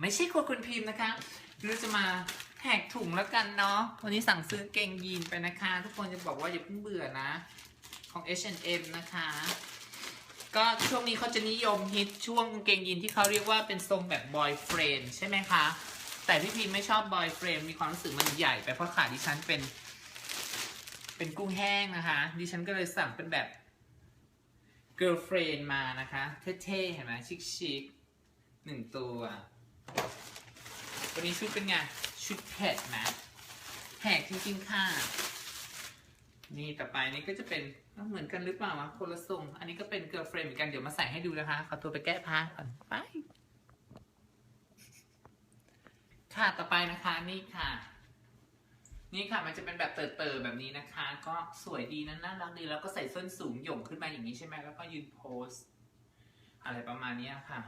ไม่ใช่ครัวคุณพิมพ์นะคะเราจะมาแหกถุงแล้วกันเนาะ วันนี้สั่งซื้อเกงยีนไปนะคะ ทุกคนจะบอกว่าอย่าเพิ่งเบื่อนะ ของ H&M นะคะ ก็ช่วงนี้เขาจะนิยมฮิตช่วงกางเกงยีนที่เขาเรียกว่าเป็นทรงแบบบอยเฟรนใช่ไหมคะ แต่พี่พิมไม่ชอบบอยเฟรนมีความรู้สึกมันใหญ่ไปเพราะขาดิฉันเป็น เป็นกุ้งแห้งนะคะ ดิฉันก็เลยสั่งเป็นแบบ girlfriend มานะคะ เท่ๆ เห็นไหมชิคๆหนึ่งตัว วันนี้ชุดเป็นไง ชุดเผ็ดนะแหกจริงๆค่ะ นี่ต่อไปนี่ก็จะเป็นเหมือนกันหรือเปล่าวะคนละทรงอันนี้ก็เป็น girlfriend เหมือนกัน เดี๋ยวมาใส่ให้ดูนะคะ ขอตัวไปแก้ผ้าก่อนไป ค่ะต่อไปนะคะนี่ค่ะ นี่ค่ะมันจะเป็นแบบเติร์ๆแบบนี้นะคะ ก็สวยดีนะน่ารักดีแล้วก็ใส่ส้นสูงหย่งขึ้นมาอย่างนี้ใช่ไหมแล้วก็ยืนโพสอะไรประมาณนี้ค่ะ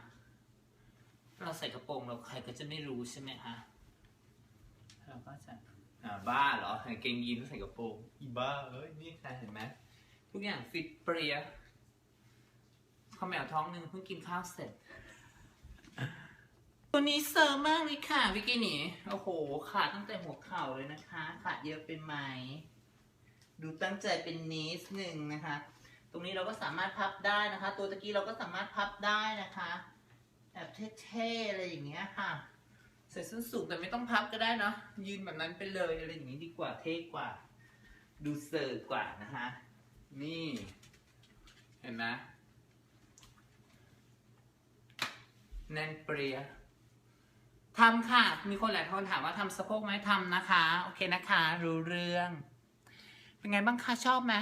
เราใส่กระโปรงเราใครก็จะไม่รู้ใช่ไหมคะเราก็จะอ่าบ้าเหรอกางเกงยีนต้องใส่กระโปรงอีบ้าเอ้ยนี่ค่ะเห็นไหมทุกอย่างฟิตเปรี้ยข้าวแมวท้องหนึ่งเพิ่งกินข้าวเสร็จ ตัวนี้เซอร์มากเลยค่ะวิกกี้นี่โอ้โห ขาดตั้งแต่หัวเข่าเลยนะคะ ขาดเยอะไปไหม ดูตั้งใจเป็นนิดนึงนะคะ ตรงนี้เราก็สามารถพับได้นะคะ ตัวตะกี้เราก็สามารถพับได้นะคะ เท่ๆอะไรอย่างเงี้ยค่ะ ใส่ส้นสูงแต่ไม่ต้องพับก็ได้เนาะยืนแบบนั้นไปเลยอะไรอย่างนี้ดีกว่าเท่กว่า ดูเซอร์กว่านะคะนี่ เห็นไหมแน่นเปรียทำค่ะ มีคนหลายคนถามว่าทำสะโพกไหมทำนะคะ โอเคนะคะ รู้เรื่อง เป็นไงบ้างคะชอบไหม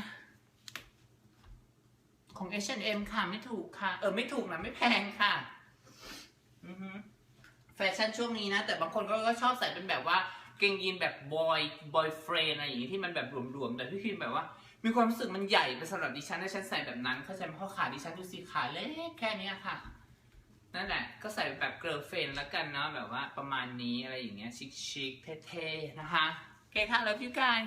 ของ H&M ค่ะ ไม่ถูกค่ะ เออ ไม่ถูกนะ ไม่แพงค่ะ ฟชั่นช่วงนี้นะ แต่บางคนก็ก็ชอบใส่เป็นแบบว่าเกงยีนแบบบอยบอยเฟรนอะไรอย่างงี้ที่มันแบบหลวมๆ แต่พี่พิมแบบว่า มีความรู้สึกมันใหญ่ไปสำหรับดิฉันถ้าฉันใส่แบบนั้นเข้าใจไหมเพราะขาดิฉันดูสีขาเล็กแค่นี้ค่ะ นั่นแหละ ก็ใส่แบบเกิร์ลเฟรนแล้วกันเนาะแบบว่าประมาณนี้อะไรอย่างเงี้ยชิคๆเท่ๆนะคะโอเคค่ะ love you guys